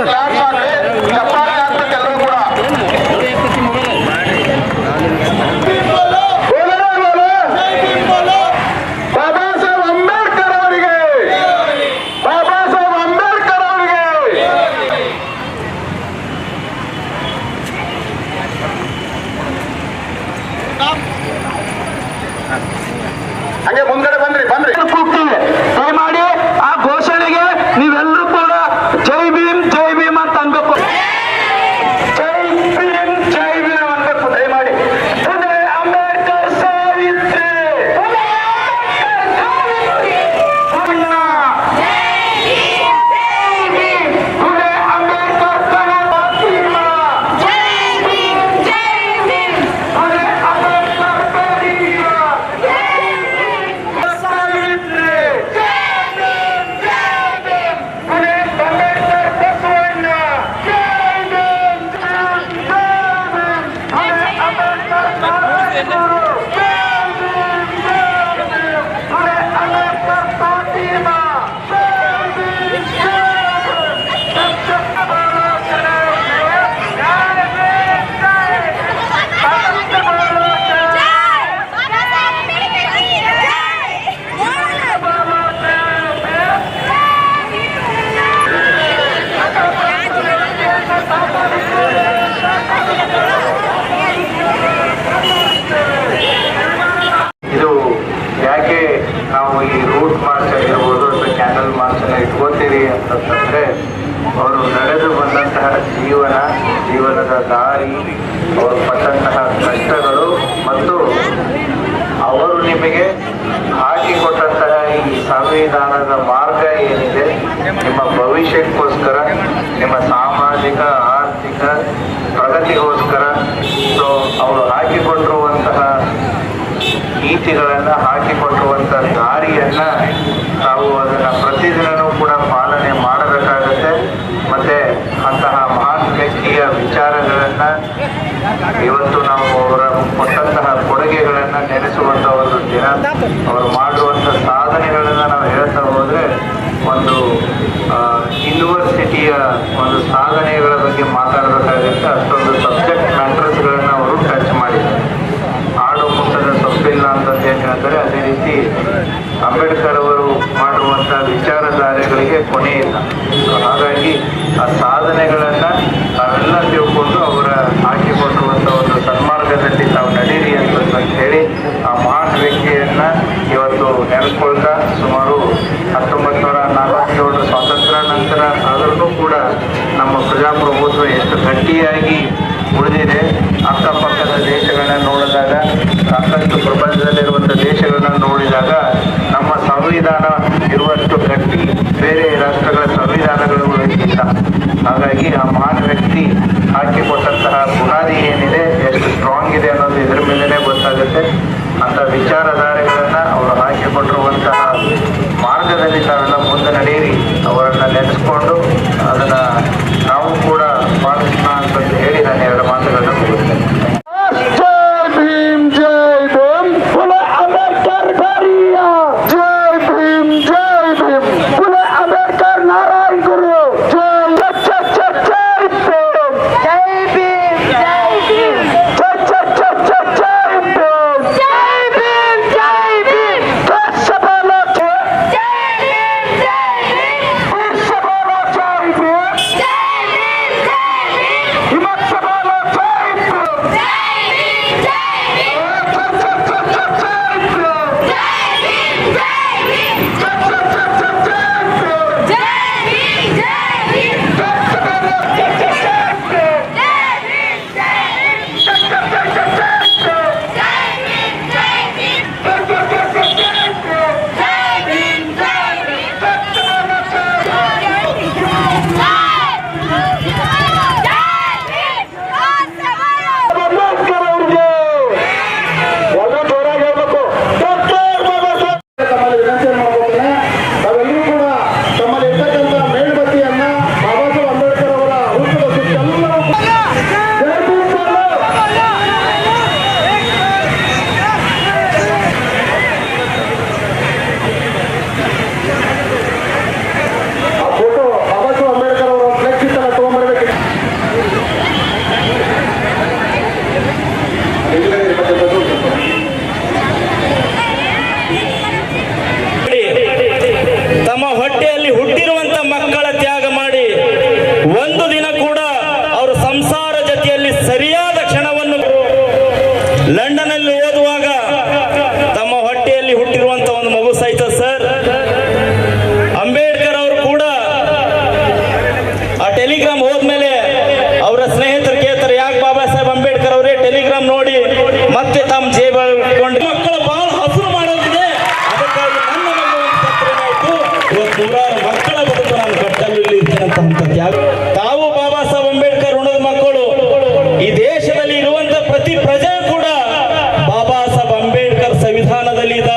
ਤਿਆਰ ਕਰਕੇ ਆਪਾਂ ಮಾರ್ಚ್ ಆಗಿರ್ಬೋದು ಅಥವಾ ಕ್ಯಾಂಡಲ್ ಮಾರ್ಚ್ ಅನ್ನ ಇಟ್ಕೋತೀರಿ ಅಂತಂದ್ರೆ ಅವರು ನಡೆದು ಬಂದಂತಹ ಜೀವನ, ಜೀವನದ ದಾರಿ, ಅವರು ಪಟ್ಟಂತಹ ಕಷ್ಟಗಳು ಮತ್ತು ಅವರು ನಿಮಗೆ ಹಾಕಿಕೊಟ್ಟಂತಹ ಈ ಸಂವಿಧಾನದ ಮಾರ್ಗ ಏನಿದೆ, ನಿಮ್ಮ ಭವಿಷ್ಯಕ್ಕೋಸ್ಕರ, ನಿಮ್ಮ ಸಾಮಾಜಿಕ, ಆರ್ಥಿಕ ಪ್ರಗತಿಗೋಸ್ಕರ ಸೊ ಅವರು ಹಾಕಿಕೊಟ್ಟಿರುವಂತಹ ನೀತಿಗಳನ್ನ ಹಾಕಿಕೊಳ್ಳುವಂಥ ದಾರಿಯನ್ನು ನಾವು ಅದನ್ನ ಪ್ರತಿದಿನವೂ ಕೂಡ ಪಾಲನೆ ಮಾಡಬೇಕಾಗತ್ತೆ. ಮತ್ತೆ ಅಂತಹ ಮಹಾನ್ ವ್ಯಕ್ತಿಯ ವಿಚಾರಗಳನ್ನು ಇವತ್ತು ನಾವು ಅವರ ಕೊಟ್ಟಂತಹ ಕೊಡುಗೆಗಳನ್ನು ನೆನೆಸುವಂತ ಒಂದು ದಿನ. ಅವರು ಮಾಡುವಂಥ ಸಾಧನೆಗಳನ್ನ ನಾವು ಹೇಳ್ತಾ ಹೋದರೆ ಒಂದು ಯೂನಿವರ್ಸಿಟಿಯ ಒಂದು ಸಾಧನೆಗಳ ಬಗ್ಗೆ ಮಾತಾಡಬೇಕಾಗುತ್ತೆ. ಅಷ್ಟೊಂದು ಗಟ್ಟಿಯಾಗಿ ಉಳಿದಿದೆ. ಅಕ್ಕಪಕ್ಕದ ದೇಶಗಳನ್ನ ನೋಡಿದಾಗ, ಸಾಕಷ್ಟು ಪ್ರಪಂಚದಲ್ಲಿರುವಂಥ ದೇಶಗಳನ್ನು ನೋಡಿದಾಗ ನಮ್ಮ ಸಂವಿಧಾನ ಇರುವಷ್ಟು ಗಟ್ಟಿ, ಬೇರೆ ರಾಷ್ಟ್ರಗಳ ಸಂವಿಧಾನಗಳು ಇಲ್ಲ ಹಾಗಾಗಿ ಆ ಮಹಾನ್ ವ್ಯಕ್ತಿ ಹಾಕಿಕೊಟ್ಟಂತಹ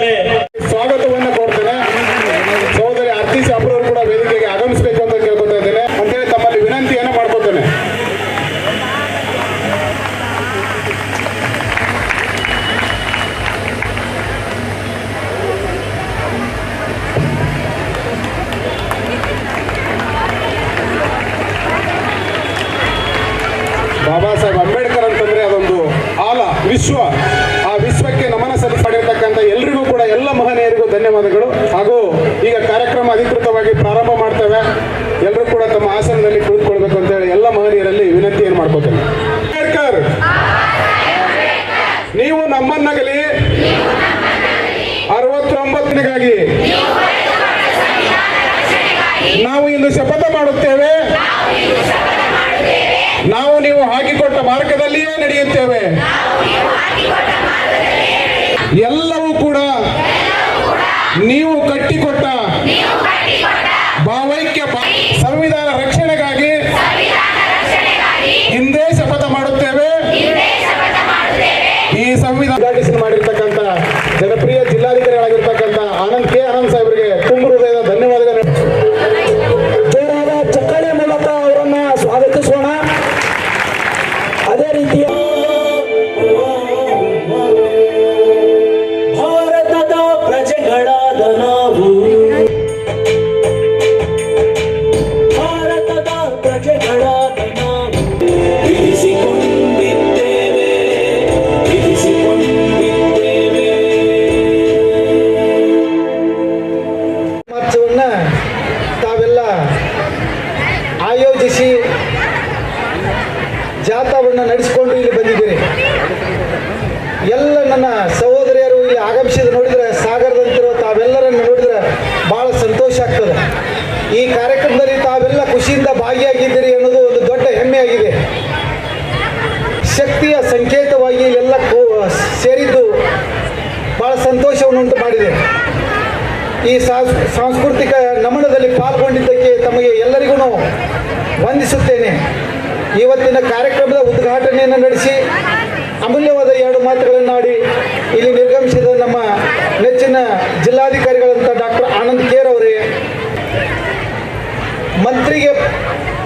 ಇದ್ದಾರೆ ಸ್ವಾಗತವನ್ನ ಕೊಡ್ತೇನೆ ಸಹೋದರಿ ಅರ್ಜಿ ಸಾಬ್ರು ಕೂಡ ವೇದಿಕೆಗೆ ಆಗಮಿಸಬೇಕು ಅಂತ ಕೇಳ್ಕೊತಾ ಇದ್ದೇನೆ. ಅಂತೇಳಿ ತಮ್ಮಲ್ಲಿ ವಿನಂತಿಯನ್ನ ಮಾಡ್ಕೋತೇನೆ. ಬಾಬಾ ಸಾಹೇಬ್ ಅಂಬೇಡ್ಕರ್ ಅಂತಂದ್ರೆ ಅದೊಂದು ಆಲ, ವಿಶ್ವ. ಧನ್ಯವಾದಗಳು. ಹಾಗೂ ಈಗ ಕಾರ್ಯಕ್ರಮ ಅಧಿಕೃತವಾಗಿ ಪ್ರಾರಂಭ ಮಾಡ್ತೇವೆ. ಎಲ್ಲರೂ ಕೂಡ ತಮ್ಮ ಆಸನದಲ್ಲಿ ಕುಳಿತುಕೊಳ್ಬೇಕು ಅಂತ ಹೇಳಿ ಎಲ್ಲ ಮಹನೀಯರಲ್ಲಿ ವಿನಂತಿಯನ್ನು ಮಾಡ್ಕೋತೇನೆ. ಅಂಬೇಡ್ಕರ್ ನೀವು ನಮ್ಮನ್ನಗಲಿ ಅರವತ್ತೊಂಬತ್ತನಿಗಾಗಿ ಇಂದು ಶಪಥ ಮಾಡುತ್ತೇವೆ. ನಾವು ನೀವು ಹಾಕಿಕೊಟ್ಟ ಮಾರ್ಗದಲ್ಲಿಯೇ ನಡೆಯುತ್ತೇವೆ. ಎಲ್ಲವೂ ಈ ಕಾರ್ಯಕ್ರಮದಲ್ಲಿ ತಾವೆಲ್ಲ ಖುಷಿಯಿಂದ ಭಾಗಿಯಾಗಿದ್ದೀರಿ ಅನ್ನೋದು ಒಂದು ದೊಡ್ಡ ಹೆಮ್ಮೆಯಾಗಿದೆ. ಶಕ್ತಿಯ ಸಂಕೇತವಾಗಿ ಎಲ್ಲ ಸೇರಿದ್ದು ಬಹಳ ಸಂತೋಷವನ್ನು ಉಂಟು ಮಾಡಿದೆ. ಈ ಸಾಂಸ್- ಸಾಂಸ್ಕೃತಿಕ ನಮನದಲ್ಲಿ ಪಾಲ್ಗೊಂಡಿದ್ದಕ್ಕೆ ತಮಗೆ ಎಲ್ಲರಿಗೂ ವಂದಿಸುತ್ತೇನೆ. ಇವತ್ತಿನ ಕಾರ್ಯಕ್ರಮದ ಉದ್ಘಾಟನೆಯನ್ನು ನಡೆಸಿ ಅಮೂಲ್ಯವಾದ ಎರಡು ಮಾತುಗಳನ್ನು ಆಡಿ ಇಲ್ಲಿ ನಿರ್ಗಮಿಸಿದ ನಮ್ಮ ನೆಚ್ಚಿನ ಜಿಲ್ಲಾಧಿಕಾರಿಗಳಂತ ಡಾಕ್ಟರ್ ಆನಂದ್ ಕೇರ್ ಅವರೇ ಮಂತ್ರಿಗೆ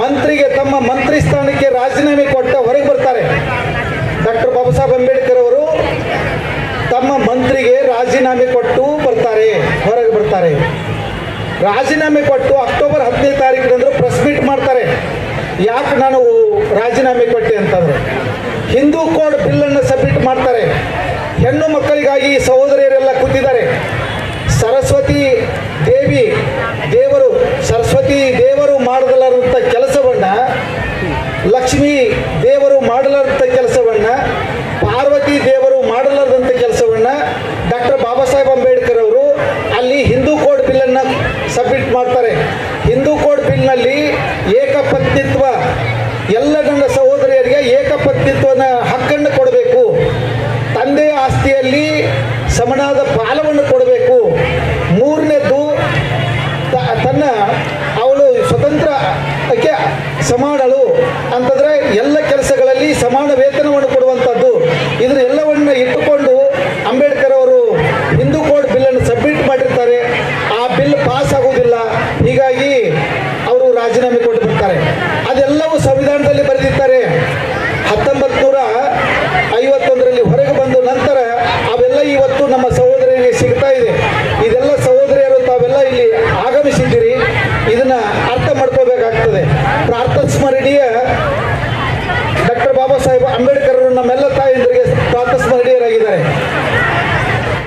ಮಂತ್ರಿಗೆ ತಮ್ಮ ಮಂತ್ರಿ ಸ್ಥಾನಕ್ಕೆ ರಾಜೀನಾಮೆ ಕೊಟ್ಟ ಹೊರಗೆ ಬರ್ತಾರೆ. ಡಾಕ್ಟರ್ ಬಾಬಾ ಸಾಹೇಬ್ ಅಂಬೇಡ್ಕರ್ ಅವರು ತಮ್ಮ ಮಂತ್ರಿಗೆ ರಾಜೀನಾಮೆ ಕೊಟ್ಟು ಬರ್ತಾರೆ, ಹೊರಗೆ ಬರ್ತಾರೆ. ರಾಜೀನಾಮೆ ಕೊಟ್ಟು ಅಕ್ಟೋಬರ್ ಹದಿನೈದು ತಾರೀಕಿನಂದ್ರೆ ಪ್ರೆಸ್ ಮೀಟ್ ಮಾಡ್ತಾರೆ. ಯಾಕೆ ನಾನು ರಾಜೀನಾಮೆ ಕೊಟ್ಟೆ ಅಂತಂದ್ರೆ, ಹಿಂದೂ ಕೋಡ್ ಬಿಲ್ಲನ್ನು ಸಬ್ಮಿಟ್ ಮಾಡ್ತಾರೆ. ಹೆಣ್ಣು ಮಕ್ಕಳಿಗಾಗಿ ಸಹೋದರಿಯರೆಲ್ಲ ಕೂತಿದ್ದಾರೆ. ಬಿಲ್ನಲ್ಲಿ ಏಕಪತ್ನಿತ್ವ ಎಲ್ಲ ಗಂಡ ಸಹೋದರಿಯರಿಗೆ ಏಕಪತ್ನಿತ್ವನ ಹಕ್ಕನ್ನು ಕೊಡಬೇಕು. ತಂದೆಯ ಆಸ್ತಿಯಲ್ಲಿ ಸಮನಾದ ಪಾಲವನ್ನು ಕೊಡಬೇಕು. ಮೂರನೇದು ತನ್ನ ಅವಳು ಸ್ವತಂತ್ರಕ್ಕೆ ಸಮಾನಳು. ಅಂತಂದ್ರೆ ಎಲ್ಲ ಕೆಲಸಗಳಲ್ಲಿ ಸಮಾನ ವೇತನವನ್ನು ಕೊಡುವಂಥದ್ದು abandonando